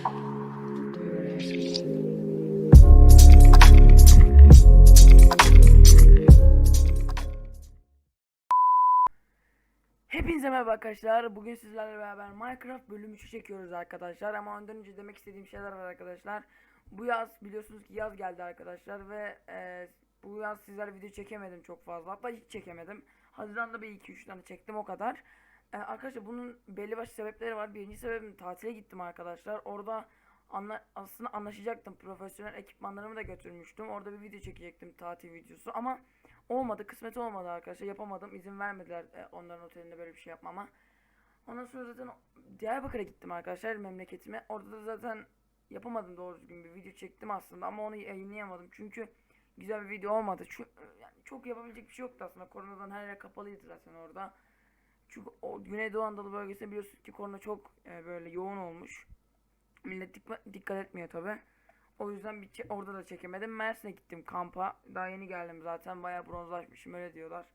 Hepinize merhaba arkadaşlar. Bugün sizlerle beraber Minecraft bölüm 3'ü çekiyoruz arkadaşlar. Ama ondan önce demek istediğim şeyler var arkadaşlar. Bu yaz biliyorsunuz ki yaz geldi arkadaşlar ve e, bu yaz sizlerle video çekemedim çok fazla. Hatta hiç çekemedim. Haziran'da bir 2-3 tane çektim o kadar. E, arkadaşlar bunun belli başlı sebepleri var. Birinci sebebim tatile gittim arkadaşlar. Orada anla, aslında anlaşacaktım. Profesyonel ekipmanlarımı da götürmüştüm. Orada bir video çekecektim tatil videosu ama olmadı. Kısmet olmadı arkadaşlar. Yapamadım. İzin vermediler e, onların otelinde böyle bir şey yapmama. Ondan sonra zaten Diyarbakır'a gittim arkadaşlar memleketime. Orada da zaten yapamadım doğru düzgün bir video çektim aslında ama onu yayınlayamadım. Çünkü güzel bir video olmadı. Çünkü yani çok yapabilecek bir şey yoktu aslında. Koronadan her yer kapalıydı zaten orada. Çünkü o Güneydoğu Anadolu bölgesinde biliyorsunuz ki korona çok e, böyle yoğun olmuş. Millet dikkat, dikkat etmiyor tabi. O yüzden bir orada da çekemedim. Mersin'e gittim kampa. Daha yeni geldim zaten. Bayağı bronzlaşmışım öyle diyorlar.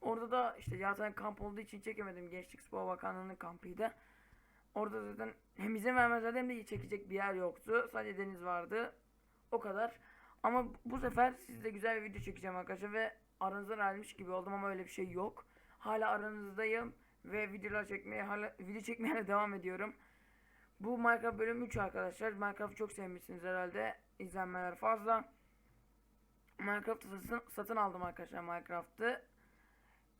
Orada da işte zaten kamp olduğu için çekemedim. Gençlik Spor Bakanlığı'nın kampıydı. Orada zaten hem izin vermezlerdi hem de çekecek bir yer yoktu. Sadece deniz vardı. O kadar. Ama bu sefer sizle güzel bir video çekeceğim arkadaşlar ve aranızdan ayrılmış gibi oldum ama öyle bir şey yok. Hala aranızdayım ve videolar çekmeye hala video çekmeye hala devam ediyorum. Bu Minecraft bölüm 3 arkadaşlar. Minecraft'ı çok sevmişsiniz herhalde. İzlenmeler fazla. Minecraft'ı satın, satın aldım arkadaşlar Minecraft'ı.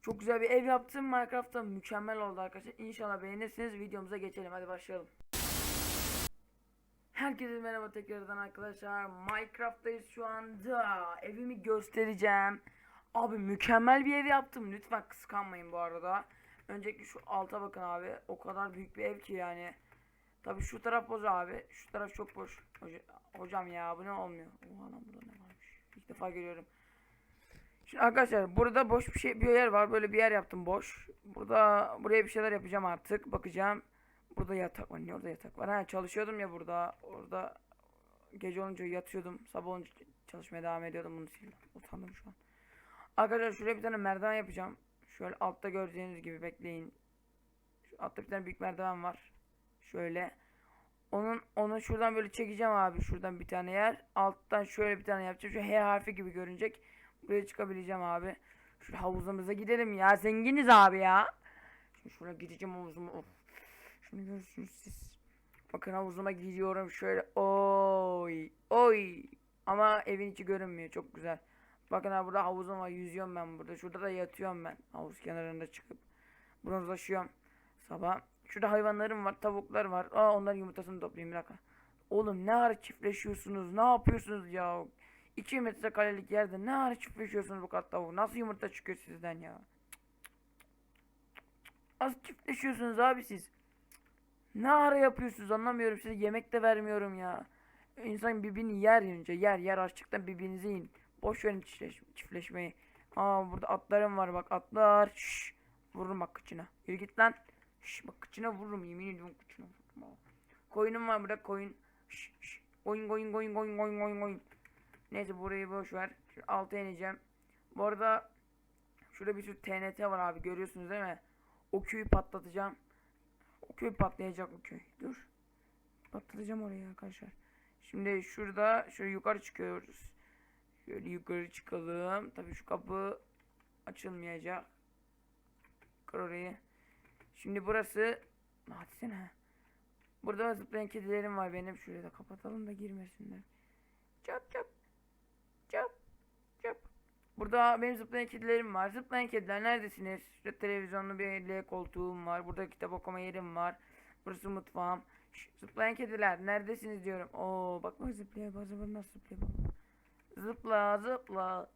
Çok güzel bir ev yaptım. Minecraft'ta mükemmel oldu arkadaşlar. İnşallah beğenirsiniz. Videomuza geçelim. Hadi başlayalım. Herkese merhaba tekrardan arkadaşlar. Minecraft'tayız şu anda. Evimi göstereceğim. Abi mükemmel bir ev yaptım. Lütfen kıskanmayın bu arada. Öncelikle şu alta bakın abi. O kadar büyük bir ev ki yani. Tabii şu taraf boş abi. Şu taraf çok boş. Hoca- hocam ya bu ne olmuyor? Oha lan burada ne varmış? İlk defa görüyorum. Şimdi arkadaşlar burada boş bir şey bir yer var. Böyle bir yer yaptım boş. Burada buraya bir şeyler yapacağım artık. Bakacağım. Burada yatak var. Niye orada yatak var? Ha çalışıyordum ya burada. Orada gece olunca yatıyordum. Sabah olunca çalışmaya devam ediyordum. Bunu sildim. Utandım şu an. Arkadaşlar şuraya bir tane merdiven yapacağım. Şöyle altta göreceğiniz gibi bekleyin. Şu altta bir tane büyük merdiven var. Şöyle. Onun onu şuradan böyle çekeceğim abi. Şuradan bir tane yer. Alttan şöyle bir tane yapacağım. Şu H harfi gibi görünecek. Buraya çıkabileceğim abi. Şu havuzumuza gidelim ya. Zenginiz abi ya. Şimdi şuraya gideceğim havuzuma. Of. Şunu görürsünüz siz. Bakın havuzuma gidiyorum şöyle. Oy. Oy. Ama evin içi görünmüyor. Çok güzel. Bakın abi burada havuzum var. Yüzüyorum ben burada. Şurada da yatıyorum ben. Havuz kenarında çıkıp. Bronzlaşıyorum. Sabah. Şurada hayvanlarım var. Tavuklar var. Aa onların yumurtasını toplayayım bir dakika. Oğlum ne ara çiftleşiyorsunuz? Ne yapıyorsunuz ya? 2 metrekarelik yerde ne ara çiftleşiyorsunuz bu kadar tavuk? Nasıl yumurta çıkıyor sizden ya? Az çiftleşiyorsunuz abi siz. Ne ara yapıyorsunuz anlamıyorum size yemek de vermiyorum ya. İnsan birbirini yer önce yer yer açlıktan birbirinizi yiyin. Boş verin çiftleş, çiftleşmeyi. Aa burada atlarım var bak atlar. Şşş. Vururum bak kıçına. Yürü git lan. Şşş bak kıçına vururum yemin ediyorum kıçına vururum. Koyunum var burada koyun. Şşş şşş. Koyun koyun koyun koyun koyun koyun koyun. Neyse burayı boş ver. Şu alta ineceğim. Bu arada şurada bir sürü TNT var abi görüyorsunuz değil mi? O köyü patlatacağım. O köy patlayacak o köy. Dur. Patlatacağım orayı arkadaşlar. Şimdi şurada şöyle yukarı çıkıyoruz. Şöyle yukarı çıkalım. Tabii şu kapı açılmayacak. Kır orayı. Şimdi burası hadi sen ha. Burada zıplayan kedilerim var benim. Şurayı da kapatalım da girmesinler. Çap çap. Çap çap. Burada benim zıplayan kedilerim var. Zıplayan kediler neredesiniz? Şurada televizyonlu bir L koltuğum var. Burada kitap okuma yerim var. Burası mutfağım. Şş, zıplayan kediler neredesiniz diyorum. Oo bak bak zıplaya bak nasıl zıplaya bak. Zıpla zıpla.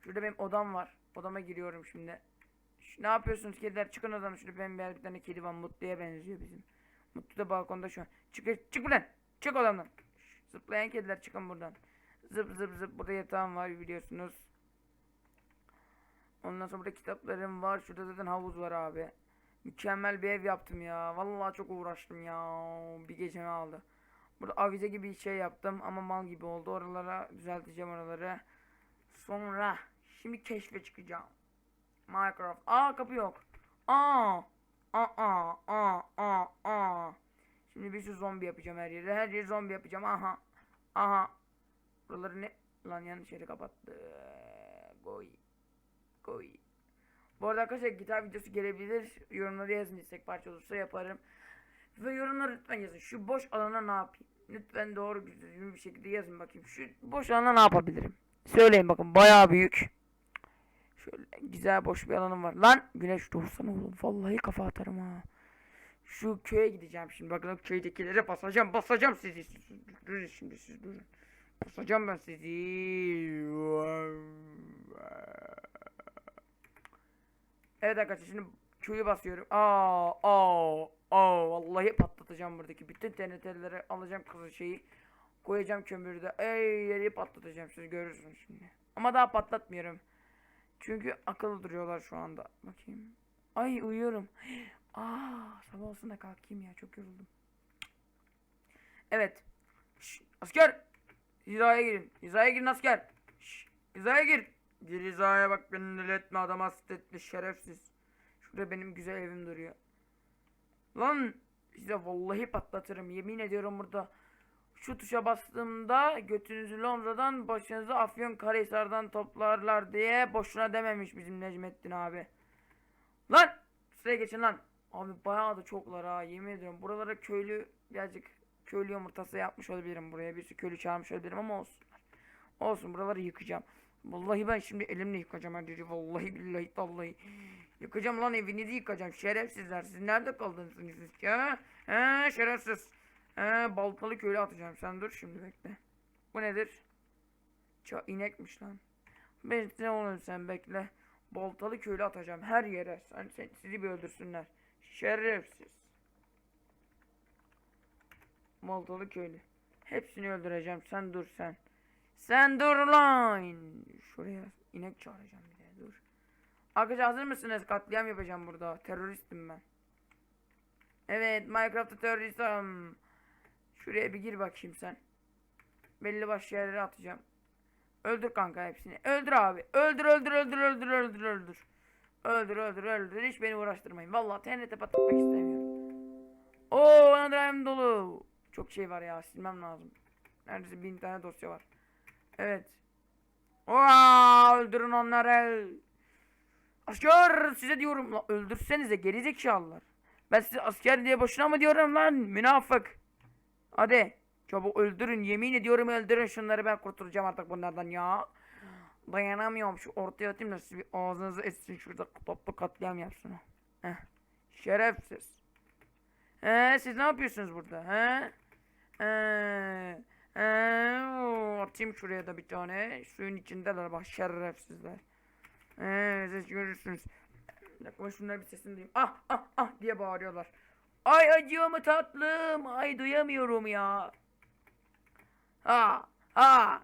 Şurada benim odam var. Odama giriyorum şimdi. Şş, ne yapıyorsunuz kediler? Çıkın odadan. Şurada bembeyaz bir tane kedi var. Mutlu'ya benziyor bizim. Mutlu da balkonda şu an. Çık çık buradan. Çık odamdan. Zıplayan kediler çıkın buradan. Zıp zıp zıp. Burada yatağım var biliyorsunuz. Ondan sonra burada kitaplarım var. Şurada zaten havuz var abi. Mükemmel bir ev yaptım ya. Vallahi çok uğraştım ya. Bir gecemi aldı. Burada avize gibi bir şey yaptım ama mal gibi oldu. Oralara düzelteceğim oraları. Sonra şimdi keşfe çıkacağım. Minecraft. Aa kapı yok. Aa. Aa aa aa aa. Şimdi bir sürü zombi yapacağım her yere. Her yeri zombi yapacağım. Aha. Aha. Buraları ne? Lan yanlış yeri kapattı. Goy. Goy. Bu arada arkadaşlar gitar videosu gelebilir. Yorumlara yazın istek parça olursa yaparım. Ve yorumlara lütfen yazın. Şu boş alana ne yapayım? Lütfen doğru düzgün bir şekilde yazın bakayım. Şu boş alana ne yapabilirim? Söyleyin bakın bayağı büyük. Şöyle güzel boş bir alanım var. Lan güneş doğsana oğlum. Vallahi kafa atarım ha. Şu köye gideceğim şimdi. Bakın köydekilere basacağım. Basacağım sizi. Siz durun şimdi siz durun. Basacağım ben sizi. Evet arkadaşlar şimdi köyü basıyorum. Aa, aa, aa. Vallahi patlatacağım buradaki bütün TNT'leri alacağım kızı şeyi. Koyacağım kömürde. Ey yeri patlatacağım siz görürsünüz şimdi. Ama daha patlatmıyorum. Çünkü akıllı duruyorlar şu anda. Bakayım. Ay uyuyorum. Aa, sabah olsun da kalkayım ya çok yoruldum. Evet. Şş, asker. Hizaya girin. Hizaya girin asker. Şş, hizaya gir. Gir hizaya bak beni etme adam hasta etme şerefsiz. Şurada benim güzel evim duruyor. Lan size vallahi patlatırım yemin ediyorum burada. Şu tuşa bastığımda götünüzü Londra'dan başınızı Afyonkarahisar'dan toplarlar diye boşuna dememiş bizim Necmettin abi. Lan sıraya geçin lan. Abi bayağı da çoklar ha yemin ediyorum. Buralara köylü birazcık köylü yumurtası yapmış olabilirim buraya. Birisi köylü çağırmış olabilirim ama olsun. Olsun buraları yıkacağım. Vallahi ben şimdi elimle yıkacağım her yeri. Vallahi billahi vallahi. Yıkacağım lan evinizi yıkacağım. Şerefsizler. Siz nerede kaldınız siz ya? He şerefsiz. He baltalı köylü atacağım. Sen dur şimdi bekle. Bu nedir? Ça inekmiş lan. Ben ne oğlum sen bekle. Baltalı köylü atacağım her yere. Sen, sen sizi bir öldürsünler. Şerefsiz. Baltalı köylü. Hepsini öldüreceğim. Sen dur sen. Sen dur lan. Şuraya inek çağıracağım bir. Arkadaşlar hazır mısınız? Katliam yapacağım burada. Teröristim ben. Evet Minecraft'ta teröristim. Şuraya bir gir bakayım sen. Belli başlı yerlere atacağım. Öldür kanka hepsini. Öldür abi. Öldür öldür öldür öldür öldür öldür. Öldür öldür öldür. Hiç beni uğraştırmayın. Vallahi TNT patlatmak istemiyorum. Oo bana dolu. Çok şey var ya silmem lazım. Neredeyse bin tane dosya var. Evet. Oha öldürün onları. Asker size diyorum la öldürsenize gerizekalılar. Ben size asker diye boşuna mı diyorum lan münafık. Hadi çabuk öldürün yemin ediyorum öldürün şunları ben kurtulacağım artık bunlardan ya. Dayanamıyorum şu ortaya atayım da siz bir ağzınızı etsin şurada toplu katliam yapsın. Heh. Şerefsiz. He siz ne yapıyorsunuz burada he? He. oo, Atayım şuraya da bir tane. Suyun içindeler bak şerefsizler. He siz görürsünüz. Bir şunları bir sesini duyayım. Ah ah ah diye bağırıyorlar. Ay acıyor mu tatlım? Ay duyamıyorum ya. Ha ha.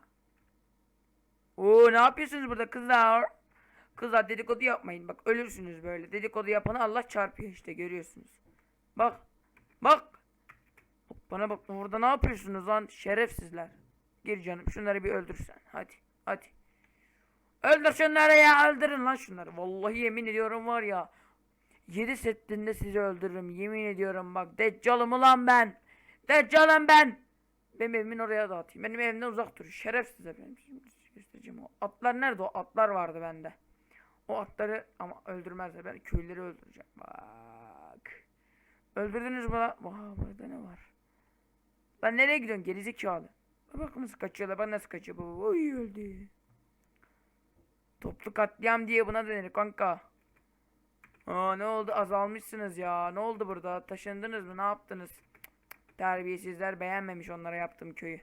Oo ne yapıyorsunuz burada kızlar? Kızlar dedikodu yapmayın. Bak ölürsünüz böyle. Dedikodu yapanı Allah çarpıyor işte görüyorsunuz. Bak. Bak. Bana bak orada ne yapıyorsunuz lan şerefsizler. Gir canım şunları bir öldürsen. Hadi hadi. Öldür şunları ya öldürün lan şunları. Vallahi yemin ediyorum var ya. 7 setinde sizi öldürürüm. Yemin ediyorum bak. Deccalım ulan ben. Deccalım ben. Benim evimin oraya dağıtayım. Benim evimden uzak durun. Şerefsizler benim. Göstereceğim o. Atlar nerede o? Atlar vardı bende. O atları ama öldürmezler. Ben köylüleri öldüreceğim. Bak. Öldürdünüz mü lan? Vaa burada ne var? Lan nereye gidiyorsun gerizekalı? Bak nasıl kaçıyorlar. Bak nasıl kaçıyor. Oy öldü. Toplu katliam diye buna denir kanka. Aa ne oldu azalmışsınız ya. Ne oldu burada? Taşındınız mı? Ne yaptınız? Terbiyesizler beğenmemiş onlara yaptığım köyü.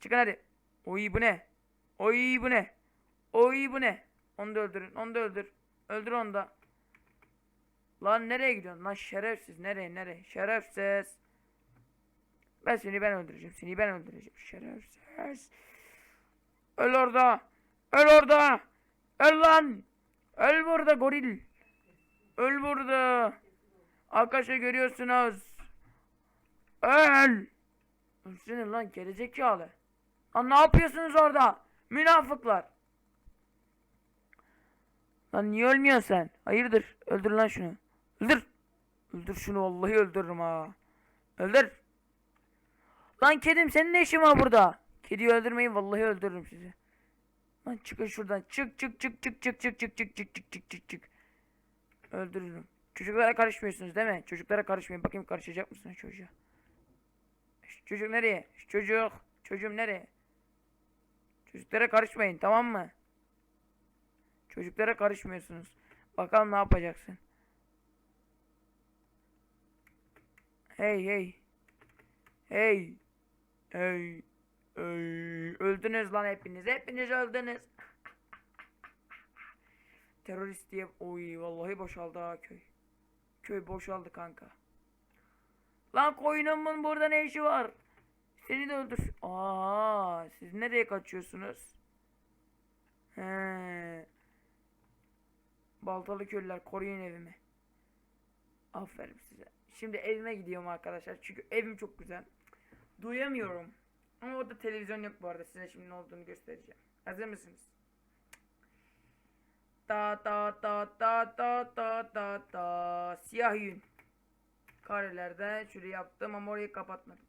Çıkın hadi. Oy bu ne? Oy bu ne? Oy bu ne? Onu da öldürün. Onu da öldür. Öldür onu da. Lan nereye gidiyorsun? Lan şerefsiz. Nereye nereye? Şerefsiz. Ben seni ben öldüreceğim. Seni ben öldüreceğim. Şerefsiz. Öl orada. Öl orada. Öl lan. Öl burada goril. Öl burada. Arkadaşlar görüyorsunuz. Öl. Ölsene lan gerizekalı. Lan ne yapıyorsunuz orada? Münafıklar. Lan niye ölmüyorsun sen? Hayırdır? Öldür lan şunu. Öldür. Öldür şunu vallahi öldürürüm ha. Öldür. Lan kedim senin ne işin var burada? Kediyi öldürmeyin vallahi öldürürüm sizi. Lan çıkın şuradan. Çık çık çık çık çık çık çık çık çık çık çık çık çık. Öldürürüm. Çocuklara karışmıyorsunuz değil mi? Çocuklara karışmayın. Bakayım karışacak mısın çocuğa? Şu çocuk nereye? Şu çocuk. Çocuğum nereye? Çocuklara karışmayın tamam mı? Çocuklara karışmıyorsunuz. Bakalım ne yapacaksın. Hey hey. Hey. Hey. Hey. Öldünüz lan hepiniz. Hepiniz öldünüz. Terörist diye. Oy vallahi boşaldı ha köy. Köy boşaldı kanka. Lan koyunumun burada ne işi var? Seni de öldür. Aa, siz nereye kaçıyorsunuz? He. Baltalı köylüler koruyun evimi. Aferin size. Şimdi evime gidiyorum arkadaşlar. Çünkü evim çok güzel. Duyamıyorum. Ama orada televizyon yok bu arada. Size şimdi ne olduğunu göstereceğim. Hazır mısınız? Da da da da da da da da Siyah yün. Karelerde şöyle yaptım ama orayı kapatmadım.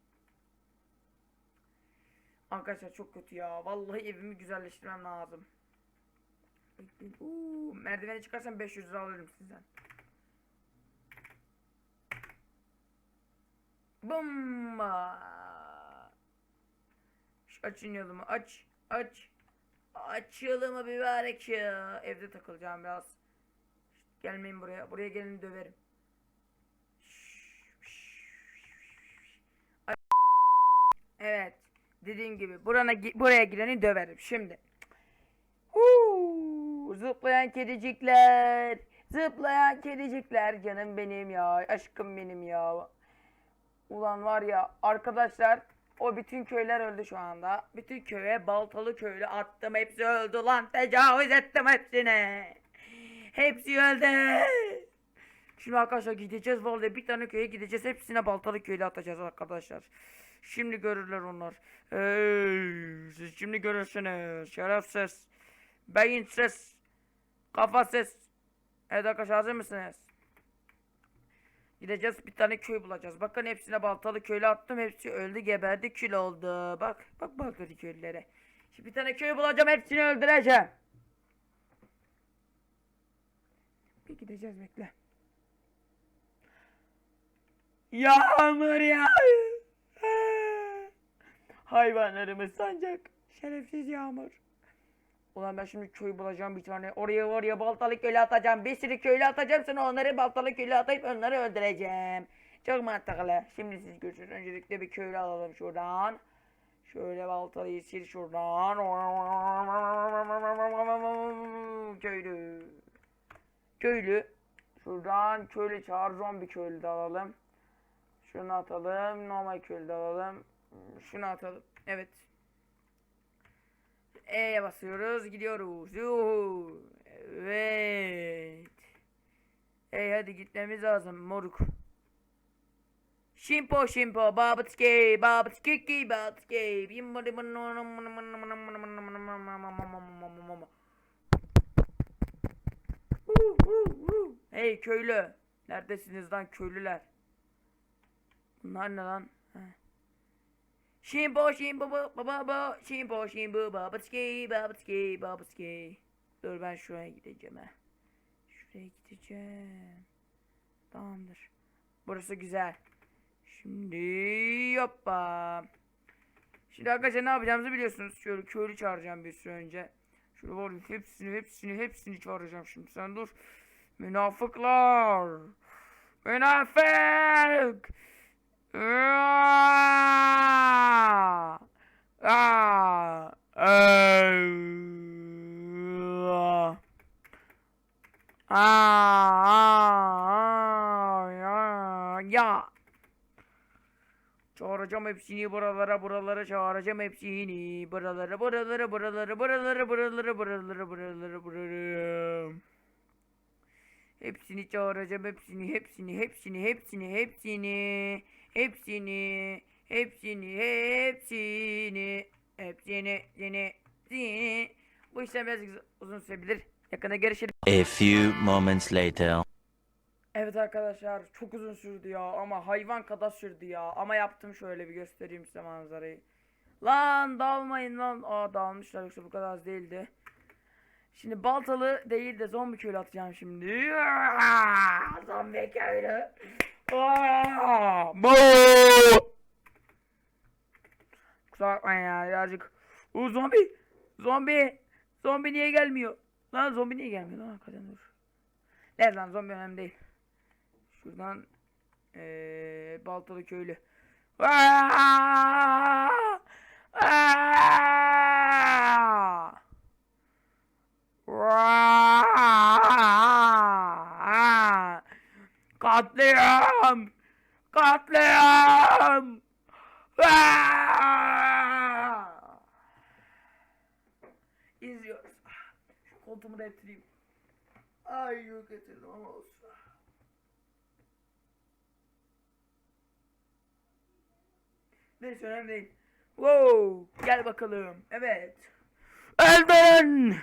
Arkadaşlar çok kötü ya. Vallahi evimi güzelleştirmem lazım. Uuu, merdivene çıkarsam 500 lira alırım sizden. Bomba. Açın yolumu aç aç. Aç yolumu mübarek ya. Evde takılacağım biraz. Gelmeyin buraya. Buraya gelin döverim. Evet. Dediğim gibi burana, buraya gireni döverim. Şimdi. Zıplayan kedicikler. Zıplayan kedicikler. Canım benim ya. Aşkım benim ya. Ulan var ya arkadaşlar o bütün köyler öldü şu anda. Bütün köye baltalı köylü attım. Hepsi öldü lan. Tecavüz ettim hepsine. Hepsi öldü. Şimdi arkadaşlar gideceğiz vallahi bir tane köye gideceğiz. Hepsine baltalı köylü atacağız arkadaşlar. Şimdi görürler onlar. Hey, siz şimdi görürsünüz. Şerefsiz. Beyinsiz. Kafasız. Evet arkadaşlar hazır mısınız? Gideceğiz bir tane köy bulacağız. Bakın hepsine baltalı köylü attım. Hepsi öldü geberdi kül oldu. Bak bak baltalı köylülere. Şimdi bir tane köy bulacağım hepsini öldüreceğim. Bir gideceğiz bekle. Yağmur ya. Hayvanlarımız sancak. Şerefsiz yağmur. Ulan ben şimdi köy bulacağım bir tane. Oraya oraya baltalı köylü atacağım. Bir sürü köylü atacağım. Sonra onları baltalı köylü atayıp onları öldüreceğim. Çok mantıklı. Şimdi siz görürsünüz. Öncelikle bir köylü alalım şuradan. Şöyle baltalıyı sil şuradan. Köylü. Köylü. Şuradan köylü çağır. Zombi köylü de alalım. Şunu atalım. Normal köylü de alalım. Şunu atalım. Evet. E'ye basıyoruz. Gidiyoruz. Yuhu. Evet. Hey hadi gitmemiz lazım moruk. Şimpo şimpo babatski babatski babatski Hey köylü. Neredesiniz lan köylüler? Bunlar ne lan? Heh. Şimbo şimbo baba baba şimbo şimbo babatski babatski babatski Dur ben şuraya gideceğim ha. Şuraya gideceğim. Tamamdır. Burası güzel. Şimdi hoppa. Şimdi arkadaşlar ne yapacağımızı biliyorsunuz. Şöyle köylü çağıracağım bir süre önce. Şöyle var hepsini hepsini hepsini çağıracağım şimdi. Sen dur. Münafıklar. Münafık. Ya! Çağıracağım hepsini buralara buralara çağıracağım hepsini. Buralara buralara buralara buralara buralara buralara buralara buralara. Hepsini çağıracağım hepsini hepsini hepsini hepsini hepsini hepsini hepsini hepsini hepsini hepsini hepsini Bu işlem biraz uzun sürebilir. Yakında görüşürüz. A few moments later. Evet arkadaşlar çok uzun sürdü ya ama hayvan kadar sürdü ya ama yaptım şöyle bir göstereyim size manzarayı. Lan dalmayın lan. Aa dağılmışlar yoksa bu kadar az değildi. Şimdi baltalı değil de zombi köylü atacağım şimdi. Zombi köylü. Aa. Kusura bakmayın ya birazcık. O zombi. Zombi. Zombi niye gelmiyor? Lan zombi niye gelmiyor lan hakikaten dur. Ne lan zombi önemli değil. Şuradan ee, baltalı köylü. Aa! Aa! Aa! Katliam! Katliam! Aa! İzliyoruz. Şu koltuğumu da ettireyim. Ay yok getirdim ama olsun. Neyse önemli değil. Wow, gel bakalım. Evet. Öldürün!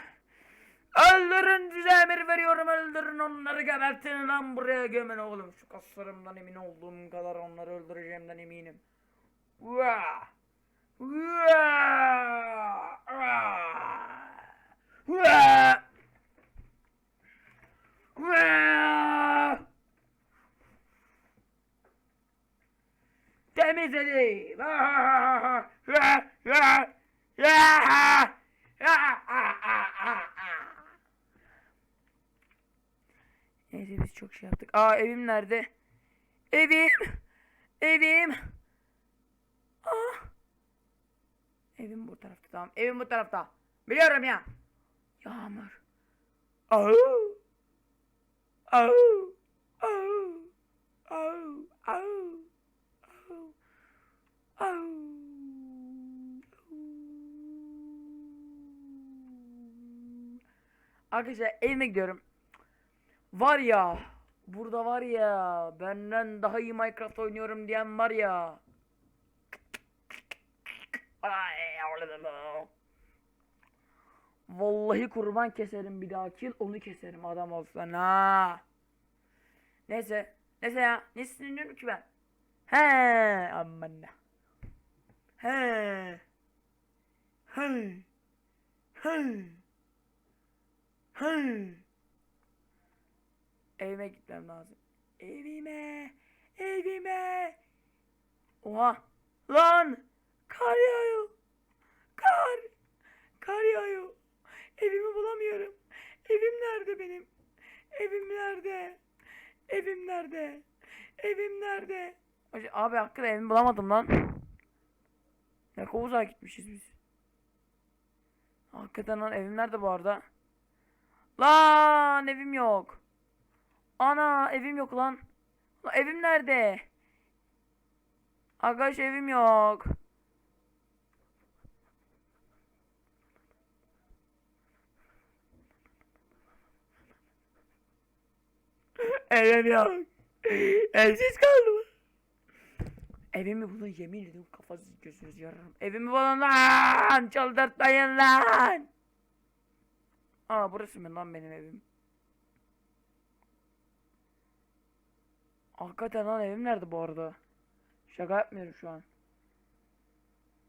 Öldürün size emir veriyorum öldürün onları gebertin lan buraya gömün oğlum. Şu kaslarımdan emin olduğum kadar onları öldüreceğimden eminim. Vaa! Vaa! Vaa! Vaa! Temizledim. Neyse biz çok şey yaptık. Aa evim nerede? Evim. Evim. Aa. Evim bu tarafta tamam. Evim bu tarafta. Biliyorum ya. Yağmur. Au. Au. Au. Au. Au. Au. Arkadaşlar evime gidiyorum. Var ya. Burada var ya. Benden daha iyi Minecraft oynuyorum diyen var ya. Vallahi kurban keserim bir dahaki yıl onu keserim adam olsa ha. Neyse. Neyse ya. Ne sinirleniyorum ki ben? He aman. He. He. He. He. Evime gitmem lazım. Evime. Evime. Oha. Lan. Kar yağıyor. Kar. Kar yağıyor. Evimi bulamıyorum. Evim nerede benim? Evim nerede? Evim nerede? Evim nerede? Abi hakikaten evimi bulamadım lan. Ne uzağa gitmişiz biz. Hakikaten lan evim nerede bu arada? Lan evim yok. Ana evim yok lan. Lan evim nerede? Arkadaş evim yok. Evim yok. Evsiz kaldım. Evimi bulun yemin ediyorum kafasız gözünüz yararım. Evimi bulun lan. Çıldırtmayın lan. Aa burası mı lan benim evim? Hakikaten lan evim nerede bu arada? Şaka yapmıyorum şu an.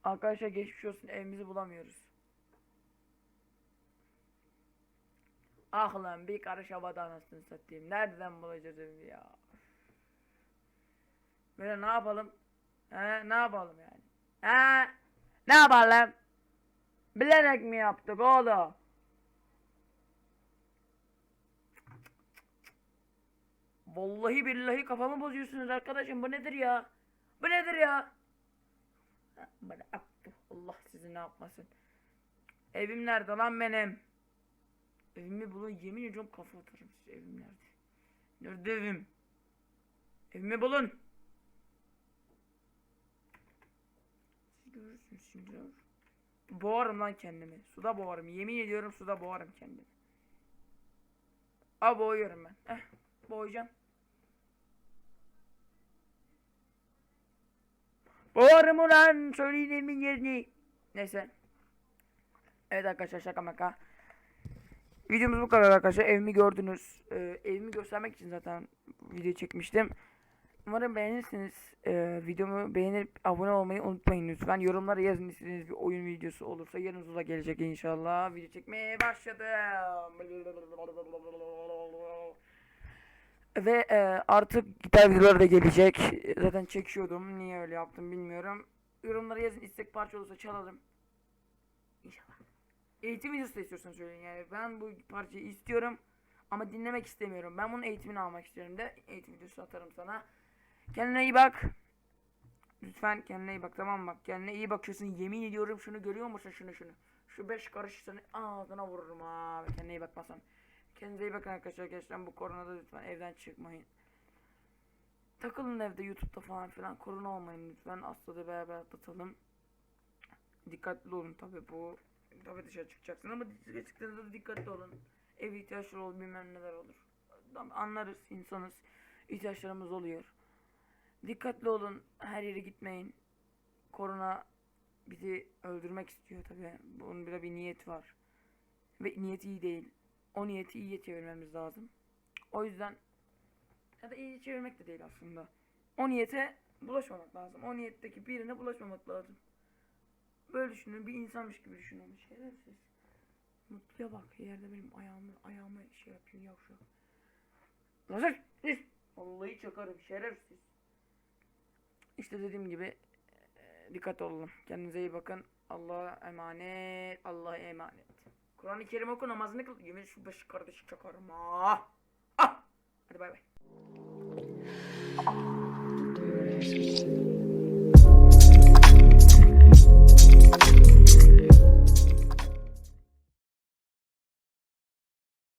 Arkadaşlar geçmiş olsun evimizi bulamıyoruz. Ah lan bir karış havada anasını satayım. Nereden bulacağız evi ya? Böyle ne yapalım? He ne yapalım yani? He ne yapalım? Bilerek mi yaptık oğlum? Vallahi billahi kafamı bozuyorsunuz arkadaşım. Bu nedir ya? Bu nedir ya? Bana attı. Allah sizi ne yapmasın. Evim nerede lan benim? Evimi bulun yemin ediyorum kafa atarım size evim nerede? Nerede evim? Evimi bulun. Siz görürsünüz şimdi. Boğarım lan kendimi. Suda boğarım. Yemin ediyorum suda boğarım kendimi. Aa boğuyorum ben. Eh boğacağım. Boğarım ulan. Söyleyin evimin yerini. Neyse. Evet arkadaşlar şaka maka. Videomuz bu kadar arkadaşlar. Evimi gördünüz. Ee, evimi göstermek için zaten video çekmiştim. Umarım beğenirsiniz. Ee, videomu beğenip abone olmayı unutmayın lütfen. Yorumlara yazın istediğiniz bir oyun videosu olursa yanınıza gelecek inşallah. Video çekmeye başladım. Ve e, artık gitar videoları da gelecek. Zaten çekiyordum. Niye öyle yaptım bilmiyorum. Yorumlara yazın istek parça olursa çalalım. İnşallah. Eğitim videosu da istiyorsan söyleyin yani. Ben bu parçayı istiyorum ama dinlemek istemiyorum. Ben bunun eğitimini almak istiyorum de eğitim videosu atarım sana. Kendine iyi bak. Lütfen kendine iyi bak tamam mı? Bak kendine iyi bakıyorsun. Yemin ediyorum şunu görüyor musun şunu şunu. Şu beş karış seni ağzına vururum ha. Kendine iyi bakmasan. Kendinize iyi bakın arkadaşlar. Gerçekten bu koronada lütfen evden çıkmayın. Takılın evde YouTube'da falan filan. Korona olmayın lütfen. Hastalığı beraber atlatalım. Dikkatli olun tabi bu. Tabi dışarı çıkacaksın ama dışarı çıktığınızda da dikkatli olun. Ev ihtiyaçları olur bilmem neler olur. Anlarız insanız. İhtiyaçlarımız oluyor. Dikkatli olun. Her yere gitmeyin. Korona bizi öldürmek istiyor tabi. Bunun bir bir niyet var. Ve niyeti iyi değil. O niyeti iyiye çevirmemiz lazım. O yüzden ya da iyiye çevirmek de değil aslında. O niyete bulaşmamak lazım. O niyetteki birine bulaşmamak lazım. Böyle düşünün. Bir insanmış gibi düşünün. Şerefsiz. Mutluya bak. Yerde benim ayağımı ayağımı şey yapıyor yavşak. Nasıl? Vallahi çakarım. Şerefsiz. İşte dediğim gibi e, dikkat olun. Kendinize iyi bakın. Allah'a emanet. Allah'a emanet. Kur'an-ı Kerim oku namazını kıl. Yemin şu başı kardeşi çakarım. Ah! ah! Hadi bay bay.